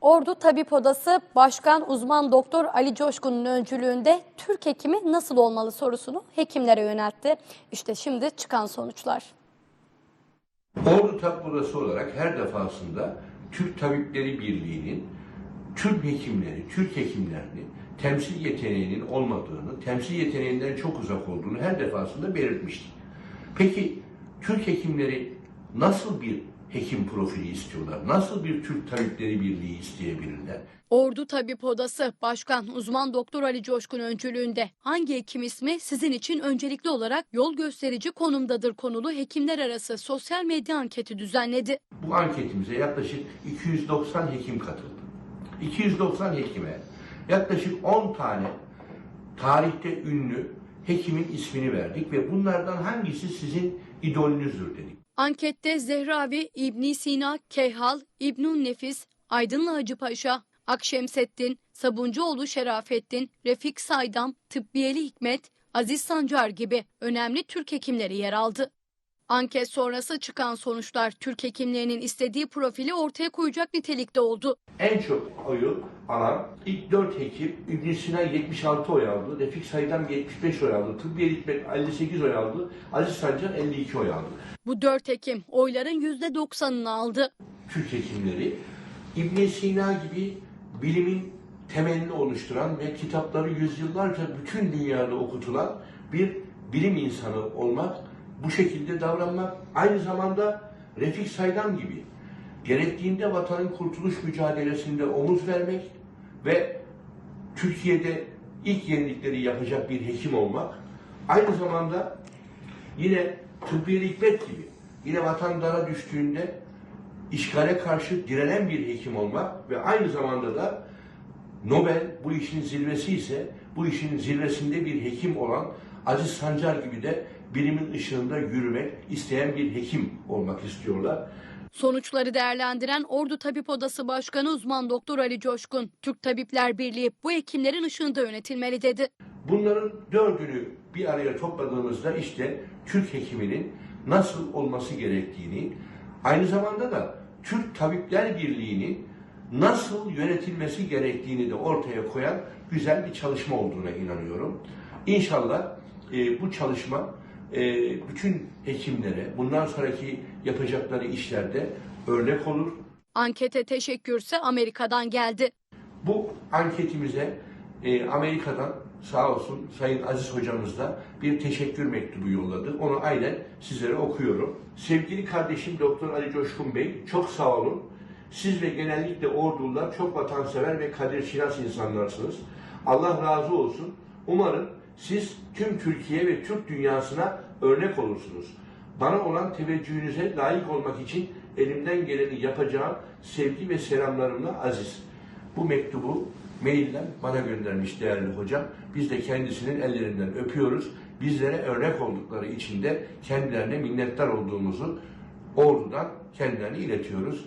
Ordu Tabip Odası Başkan Uzman Doktor Ali Coşkun'un öncülüğünde Türk hekimi nasıl olmalı sorusunu hekimlere yöneltti. İşte şimdi çıkan sonuçlar. Ordu Tabip Odası olarak her defasında Türk Tabipleri Birliği'nin Türk hekimleri, Türk hekimlerini temsil yeteneğinin olmadığını, temsil yeteneğinden çok uzak olduğunu her defasında belirtmiştik. Peki Türk hekimleri nasıl bir hekim profili istiyorlar? Nasıl bir Türk Tabipleri Birliği isteyebilirler? Ordu Tabip Odası Başkan Uzman Doktor Ali Coşkun öncülüğünde hangi hekim ismi sizin için öncelikli olarak yol gösterici konumdadır konulu hekimler arası sosyal medya anketi düzenledi. Bu anketimize yaklaşık 290 hekim katıldı. 290 hekime yaklaşık 10 tane tarihte ünlü hekimin ismini verdik ve bunlardan hangisi sizin idolünüzdür dedik. Ankette Zehravi, İbn Sina, Keyhal, İbnül Nefis, Aydınlı Hacı Paşa, Akşemseddin, Sabuncuoğlu Şerafettin, Refik Saydam, Tıbbiyeli Hikmet, Aziz Sancar gibi önemli Türk hekimleri yer aldı. Anket sonrası çıkan sonuçlar Türk hekimlerinin istediği profili ortaya koyacak nitelikte oldu. En çok oyu alan ilk 4 hekim İbn Sina 76 oy aldı, Refik Saydam 75 oy aldı, Tıbbiye Hikmet 58 oy aldı, Aziz Sancar 52 oy aldı. Bu dört hekim oyların %90'ını aldı. Türk hekimleri İbn Sina gibi bilimin temelini oluşturan ve kitapları yüzyıllarca bütün dünyada okutulan bir bilim insanı olmak, bu şekilde davranmak, aynı zamanda Refik Saydam gibi gerektiğinde vatanın kurtuluş mücadelesinde omuz vermek ve Türkiye'de ilk yenilikleri yapacak bir hekim olmak, aynı zamanda yine tıbbi hikmet gibi yine vatan dara düştüğünde işgale karşı direnen bir hekim olmak ve aynı zamanda da Nobel bu işin zirvesi ise bu işin zirvesinde bir hekim olan Aziz Sancar gibi de bilimin ışığında yürümek isteyen bir hekim olmak istiyorlar. Sonuçları değerlendiren Ordu Tabip Odası Başkanı Uzman Doktor Ali Coşkun, Türk Tabipler Birliği bu hekimlerin ışığında yönetilmeli dedi. Bunların dördünü bir araya topladığımızda işte Türk hekiminin nasıl olması gerektiğini, aynı zamanda da Türk Tabipler Birliği'nin nasıl yönetilmesi gerektiğini de ortaya koyan güzel bir çalışma olduğuna inanıyorum. İnşallah e, bu çalışma e, bütün hekimlere bundan sonraki yapacakları işlerde örnek olur. Ankete teşekkürse Amerika'dan geldi. Bu anketimize e, Amerika'dan sağ olsun Sayın Aziz hocamız da bir teşekkür mektubu yolladı. Onu aynen sizlere okuyorum. Sevgili kardeşim Doktor Ali Coşkun Bey çok sağ olun. Siz ve genellikle ordular çok vatansever ve kadir şinas insanlarsınız. Allah razı olsun. Umarım siz tüm Türkiye ve Türk dünyasına örnek olursunuz. Bana olan teveccühünüze layık olmak için elimden geleni yapacağım sevgi ve selamlarımla Aziz. Bu mektubu mailden bana göndermiş değerli hocam. Biz de kendisinin ellerinden öpüyoruz. Bizlere örnek oldukları için de kendilerine minnettar olduğumuzu ordudan kendilerine iletiyoruz.